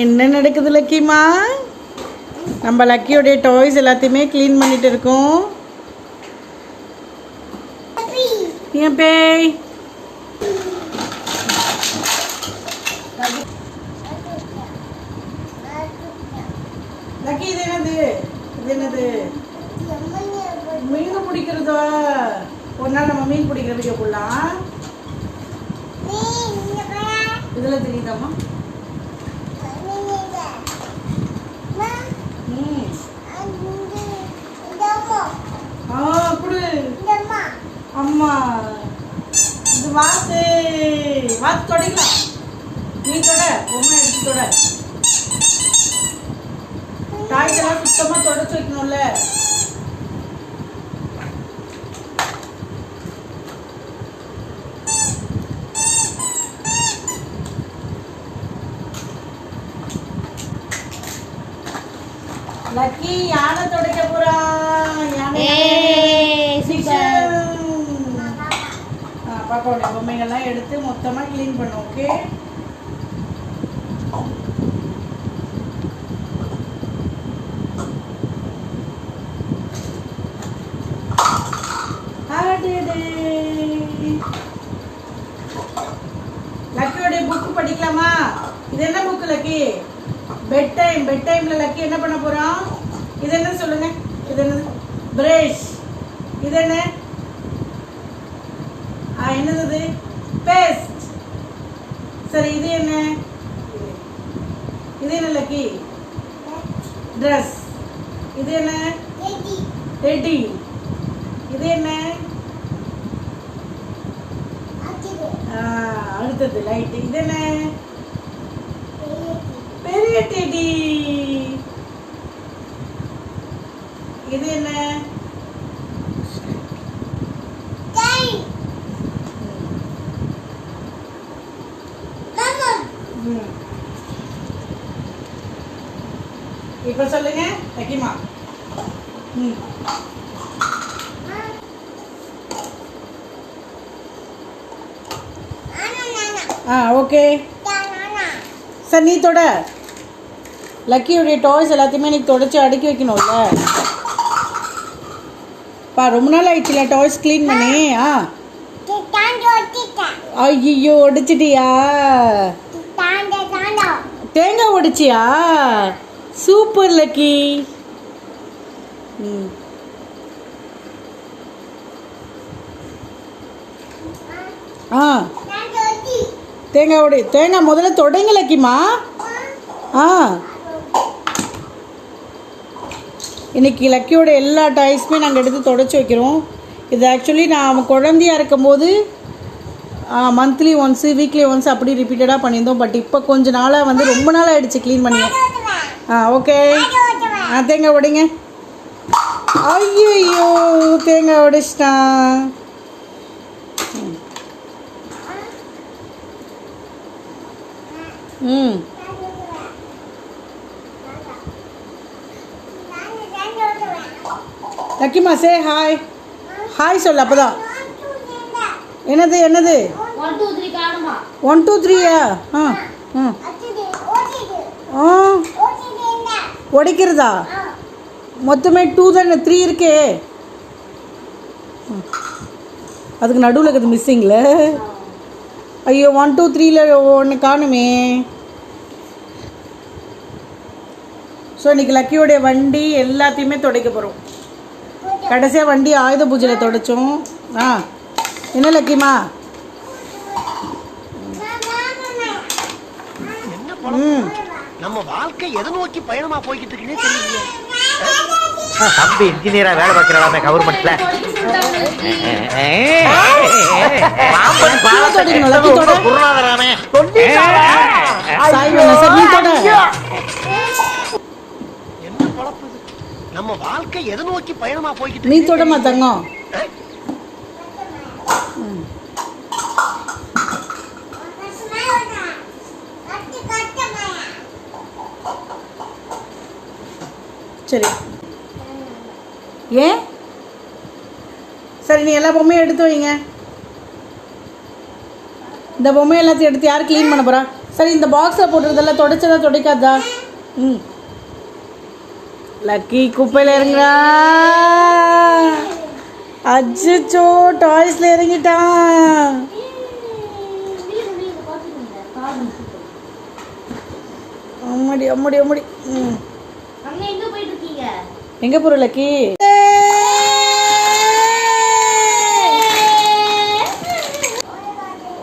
என்ன நடக்குது லக்கிமா? நம்ம லக்கியோடைய டாய்ஸ் எல்லாத்தையுமே க்ளீன் பண்ணிட்டு இருக்கோம். ஏன் பேய்? லக்கி இது என்னது? இது என்னது? மீன் பிடிக்கிறதா? ஒரு நாள் நம்ம மீன் பிடிக்கிற வீடியோ போடலாம். இதுல தெரியுதாம்மா ம் ஆ குடு அம்மா இது வாத்து. வாத்து தொடக்கலாம் நீ தொட பொம்மை எடுத்து தொட. காய்கெல்லாம் எல்லாம் சுத்தமா தொடச்சு வைக்கணும்ல. லக்கி யானை துடைக்க போறா? யானை ஆ, பாப்பாவுடைய பொம்மைகள்லாம் எடுத்து மொத்தமாக க்ளீன் பண்ணும் ஓகே லக்கியோடைய புக் படிக்கலாமா? இது என்ன book Lucky? Bed time bed டைம்ல லக்கி என்ன பண்ண போறான் இது என்ன சொல்லுங்க? இது என்ன? பிரேஷ் இது என்ன? என்னது? பேஸ்ட் சரி இது என்ன? இது என்ன லக்கி ட்ரெஸ் இது என்ன? ரெடி இது என்ன? அடுத்தது லைட் இது என்ன? பெரிய டெடி இது என்ன ம். இப்ப சொல்லுங்க லக்கிமா ம். ஆ ஓகே. சார் நீ தொட. லக்கியுடைய டாய்ஸ் எல்லாத்தையுமே நீ தொடச்சி அடுக்கி வைக்கணும்ல. பா ரொம்ப நாள் ஆயிடுச்சுல டாய்ஸ் க்ளீன் பண்ணி? ஆ. ஐயோ ஒடிச்சிட்டியா? தேங்காய் ஒடிச்சியா? சூப்பர் லக்கி ம் ஆ. தேங்காய் ஒடி தேங்காய் முதல்ல தொடங்க லக்கிமா ஆ. இன்னைக்கு லக்கியோட எல்லா டாய்ஸுமே நாங்கள் எடுத்து தொடச்சி வைக்கிறோம். இது ஆக்சுவலி நான் அவன் குழந்தையா இருக்கும்போது மந்த்லி ஒன்ஸு வீக்லி ஒன்ஸ் அப்படி ரிப்பீட்டடாக பண்ணியிருந்தோம். பட் இப்போ கொஞ்ச நாளாக வந்து ரொம்ப நாள் ஆயிடுச்சு க்ளீன் பண்ணி ஆ ஓகே. ஆ தேங்காய் உடைங்க. ஐயோ தேங்காய் உடைச்சிட்டான் ம். லக்கிமா சே ஹாய் ஹாய் சொல்லு அப்போதான். என்னது என்னது? ஒன் டூ த்ரீயா ஆ ம் ஆ. உடைக்கிறதா? மொத்தமே டூ தானே த்ரீ இருக்கே. அதுக்கு நடுவில் இருக்குது மிஸ்ஸிங்கில் ஐயோ ஒன் டூ த்ரீல ஒன்று காணுமே. ஸோ இன்னைக்கு லக்கியோடைய வண்டி எல்லாத்தையுமே துடைக்க போகிறோம் கடைசியாக வண்டி ஆயுத பூஜையில் துடைச்சோம். ஆ என்ன லக்கிமா? ம். நம்ம வாழ்க்கை எதை நோக்கி பயணமா போய்கிட்டு இருக்குன்னே தெரியலையே தம்பி இன்ஜினியரா வேலை பார்க்கிறாமே கவர்மெண்ட்ல தொட என்ன பழப்பு நம்ம வாழ்க்கை எதை நோக்கி பயணமா போய்கிட்டு நீ தொடமா தங்கம். சரி. ஏன்? சரி நீ எல்லா பொம்மையும் எடுத்து வைங்க. இந்த பொம்மை எல்லாத்தையும் எடுத்து யார் க்ளீன் பண்ண போகிறா சரி இந்த பாக்ஸில் போட்டுறதெல்லாம் தொடச்சதா துடைக்காதா? ம். லக்கி குப்பையில் இறங்குறா. அச்சோ டாய்ஸில் இறங்கிட்டான் அம்மாடி அம்மாடி அம்மாடி. ம். எங்க லக்கி?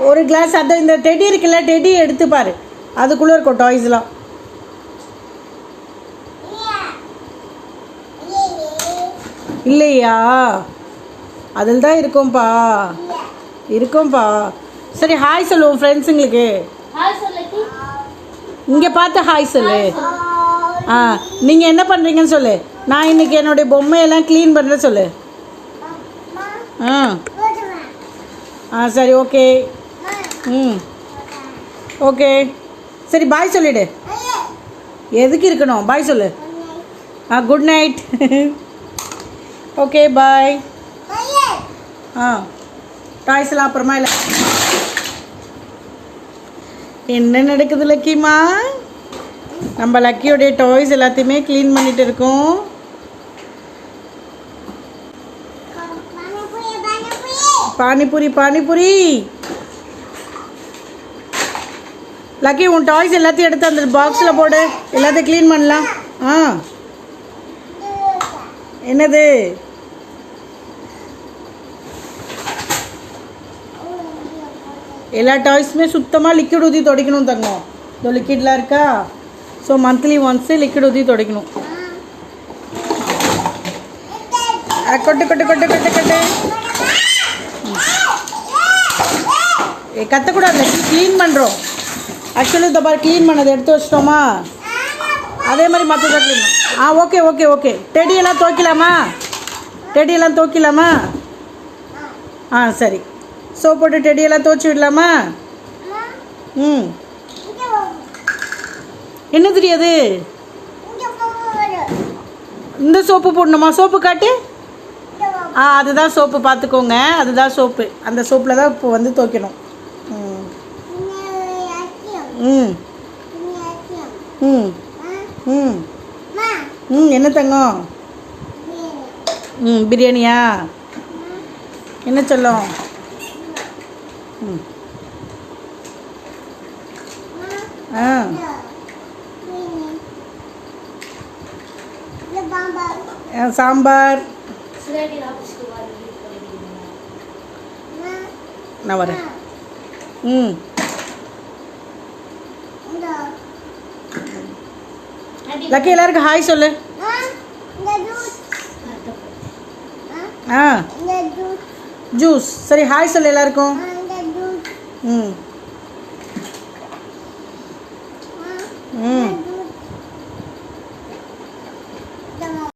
ஒரு கிளாஸ் அதான் இந்த டெடி இருக்குல்ல டெடி எடுத்து பாரு. அதுக்குள்ளே இருக்கும் டாய்ஸ்லாம் இல்லையா? அதில் தான் இருக்கும்பா. இருக்கும்பா. சரி ஹாய் சொல்லுவோம் ஃப்ரெண்ட்ஸுங்களுக்கு இங்கே பார்த்து ஹாய் சொல்லு. ஆ நீங்கள் என்ன பண்ணுறீங்கன்னு சொல்லு. நான் இன்னைக்கு என்னுடைய பொம்மையெல்லாம் க்ளீன் பண்ணுறேன் சொல்லு. ஆ ஆ சரி ஓகே ம். ஓகே சரி பாய் சொல்லிடு. எதுக்கு இருக்கணும்? பாய் சொல்லு. ஆ குட் நைட் ஓகே பாய் ஆ. டாய்ஸ்லாம் அப்புறமா இல்லை. என்ன நடக்குது லக்கிமா? நம்ம லக்கியோடைய டாய்ஸ் எல்லாத்தையுமே க்ளீன் பண்ணிட்டு இருக்கோம். பானிபூரி பானிபூரி. லக்கி உன் டாய்ஸ் எல்லாத்தையும் எடுத்து அந்த பாக்ஸில் போடு. எல்லாத்தையும் க்ளீன் பண்ணலாம். ஆ. என்னது? எல்லா டாய்ஸுமே சுத்தமாக லிக்விட் ஊற்றி துடைக்கணும் தங்கம். இந்த லிக்விட்லாம் இருக்கா? ஸோ மந்த்லி ஒன்ஸு லிக்விட் ஊற்றி துடைக்கணும். கொட்டு கொட்டு கொட்டு கொட்டு கொட்டு. ஏ கத்தக்கூடாது க்ளீன் பண்ணுறோம் ஆக்சுவலி இந்த மாதிரி க்ளீன் பண்ணதை எடுத்து வச்சிட்டோமா? அதே மாதிரி மற்ற க்ளீன் ஆ ஓகே ஓகே ஓகே டெடியெல்லாம் துவைக்கலாமா டெடியெல்லாம் துவைக்கலாமா ஆ சரி. சோப் போட்டு டெடியெல்லாம் துவைச்சி விடலாமா? ம். என்ன தெரியாது? இந்த சோப்பு போடணுமா? சோப்பு காட்டு. ஆ அதுதான் சோப்பு. பார்த்துக்கோங்க. அதுதான் சோப்பு. அந்த சோப்பில் தான் இப்போ வந்து துவைக்கணும். ம். ம். ம். ம். ம் என்ன தங்கம்? ம் பிரியாணியா? என்ன சொல்லும்? ம். ஆ ஆ, சாம்பார். நான் வரேன். ம். லக்கி எல்லாருக்கும் ஹாய் சொல்லு. ஆ. ஜூஸ். சரி ஹாய் சொல்லு எல்லாருக்கும். ம்.